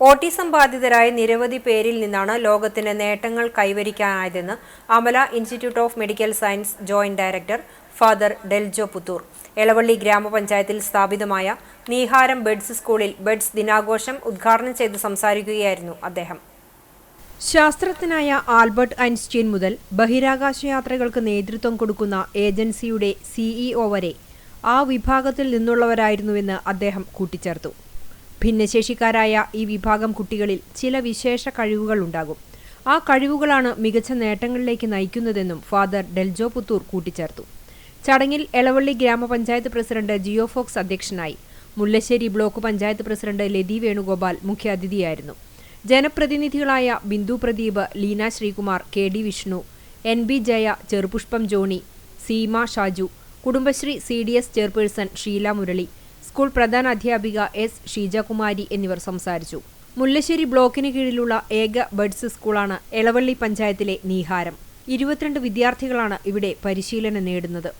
Autism ബാധിതരായ നിരവധി പേരിൽ നിന്നാണ് ലോകത്തിന് നേട്ടങ്ങൾ കൈവരിക്കാനായതെന്ന് Amala institute of medical science joint director father Deljo Puthur. Elavally ഗ്രാമപഞ്ചായത്തിൽ സ്ഥാപിതമായ നീഹാരം ബെഡ്സ് സ്കൂളിൽ ബെഡ്സ് ദിനാഘോഷം ഉദ്ഘാടനം ചെയ്ത് സംസാരിക്കുകയായിരുന്നു അദ്ദേഹം. ശാസ്ത്രജ്ഞനായ ആൽബർട്ട് ഐൻസ്റ്റീൻ മുതൽ ബഹിരാകാശ യാത്രകൾക്ക് നേതൃത്വം കൊടുക്കുന്ന ഏജൻസിയുടെ സിഇഒ വരെ ആ വിഭാഗത്തിൽ നിന്നുള്ളവരായിരുന്നുവെന്ന് അദ്ദേഹം കൂട്ടിച്ചേർത്തു. ഭിന്നശേഷിക്കാരായ ഈ വിഭാഗം കുട്ടികളിൽ ചില വിശേഷ കഴിവുകൾ ഉണ്ടാകും. ആ കഴിവുകളാണ് മികച്ച നേട്ടങ്ങളിലേക്ക് നയിക്കുന്നതെന്നും ഫാദർ ഡെൽജോ പുത്തൂർ കൂട്ടിച്ചേർത്തു. ചടങ്ങിൽ എളവള്ളി ഗ്രാമപഞ്ചായത്ത് പ്രസിഡന്റ് ജിയോഫോക്സ് അധ്യക്ഷനായി. മുല്ലശ്ശേരി ബ്ലോക്ക് പഞ്ചായത്ത് പ്രസിഡന്റ് ലതി വേണുഗോപാൽ മുഖ്യാതിഥിയായിരുന്നു. ജനപ്രതിനിധികളായ Bindu Pradeep Leena Sreekumar K D Vishnu N B Jaya Cherupushpam Johnny Seema Shaju Kudumbashree C D S chairperson Sheela Murali school പ്രധാന അധ്യാപിക എസ് ഷീജകുമാരി എന്നിവർ സംസാരിച്ചു. മുല്ലശ്ശേരി ബ്ലോക്കിന് കീഴിലുള്ള ഏക ബഡ്സ് സ്കൂളാണ് എളവള്ളി പഞ്ചായത്തിലെ നീഹാരം. ഇരുപത്തിരണ്ട് വിദ്യാർത്ഥികളാണ് ഇവിടെ പരിശീലനം നേടുന്നത്.